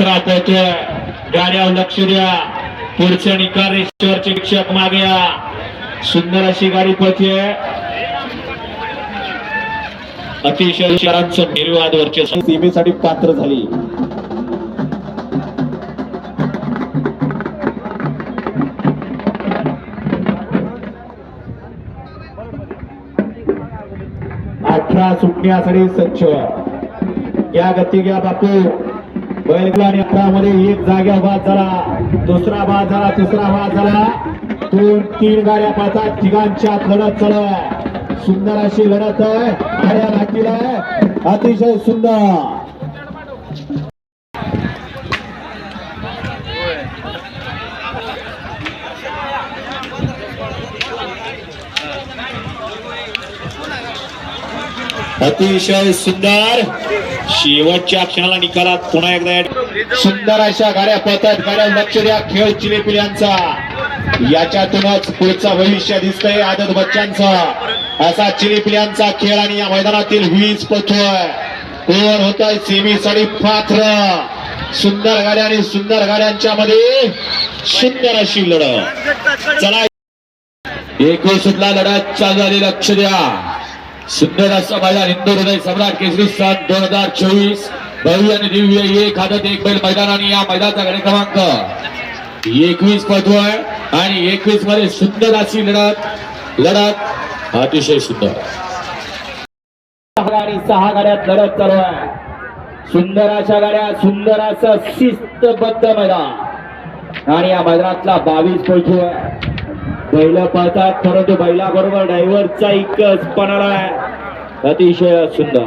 राज्याच्या गाड्या लक्ष द्या. पुढच्या निकाल शिक्षक मागया सुंदर अशी गाडी पळते अतिशय शहरांचं निर्वाद वरचे सीमेसाठी पात्र झाली. अठरा सुटण्यासाठी सज्ज. या गती घ्या बापू. बैलगुला आणि एक जाग्या बाद झाला. दुसरा बाद झाला तिसरा बाद झाला. दोन तीन गाड्या पाहतात. तिघांच्या लढत चालू सुंदर अशी लढत आहे. अतिशय सुंदर. अतिशय सुंदर. शेवटच्या क्षणाला निकालात पुन्हा एकदा सुंदर अशा गाड्या पळतात गाड्या लक्ष द्या खेळ चिलेपिल्यांचा याच्यातूनच पुढचं भविष्य दिसतंय आदत बच्चांचा. असा चिलेपिल्यांचा खेळ आणि या मैदानातील वीज पळतोय कोण होत आहे सेमी साडी पात्र. सुंदर गाड्या आणि सुंदर गाड्यांच्या मध्ये सुंदर अशी लढत. चला एकवीसला लढत चालू झाली लक्ष द्या. सुंदर असं मैदान इंदोर हृदय सम्राट केसरी सन दोन हजार चोवीस. भव्य आणि दिव्य एक हातात एक बैल मैदान आणि या मैदानाचा गणे क्रमांक एकवीस पटतोय आणि एकवीसमध्ये सुंदर अशी लढत लढत अतिशय सुंदर. सहा आणि सहा गाड्यात लढत चालू आहे. सुंदर अशा गाड्या सुंदर असं शिस्तबद्ध मैदान. आणि या मैदानातला बावीस पळतोय बैल पळतात परंतु बैलाबरोबर ड्रायव्हरचा एकच पणाला आहे. अतिशय सुंदर.